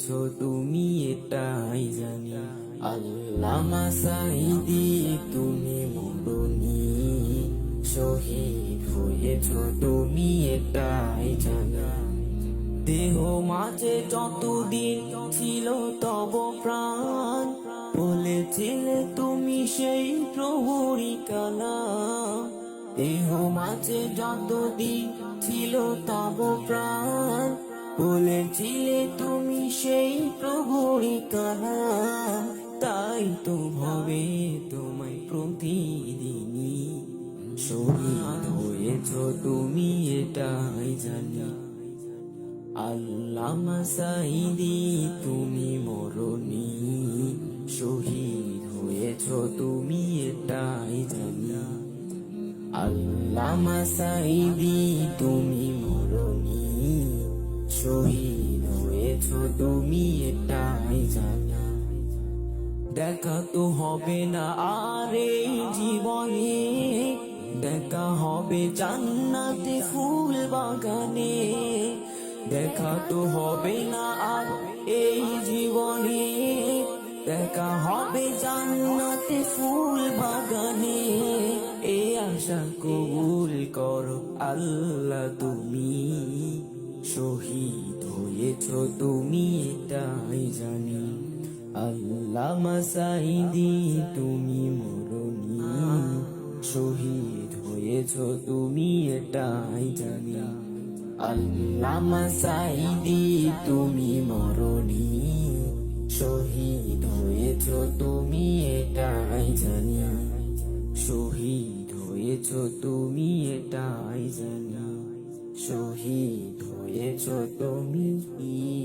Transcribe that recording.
হয়েছ তুমি এটাই জানি। আল্লাহ মাসাইদি তুমি মরণি শহীদ হয়েছ তুমি এটাই জানি। দেহ মাঝে যতদিন ছিল তব প্রাণ, বলেছিলে তুমি সেই প্রহরী কালা দেহ মাঝে যতদিন ছিল তব প্রাণ বলেছিলে তুমি সেই প্রহরী কালা তাই তো ভবে তোমায় প্রতিদিনই। শহীদ হয়েছ তুমি এটাই জানি। আল্লাহ মাসাইদি তুমি মরণি। শহীদ হয়েছ তুমি এটাই জানি। আল্লাহ মাসাইদি তুমি তুমি এটাই জানি। দেখা তো হবে না আর জীবনে। দেখা হবে জান্নাতে ফুল বাগানে। দেখা তো হবে না আর এই জীবনে। দেখা হবে জান্নাতে ফুল বাগানে। এ আশা কবুল করো আল্লাহ তুমি শহীদ হয়েছ তুমি এটাই জানি। আল্লাহ মাসাইদি তুমি মরণি। শহীদ হয়েছ তুমি এটাই জানি। আল্লাহ মাসাইদি তুমি মরণি। শহীদ হয়েছ তুমি এটাই জানি। শহীদ হয়েছ তুমি এটাই জানি। শহীদ হয়েছ তুমি এটাই জানি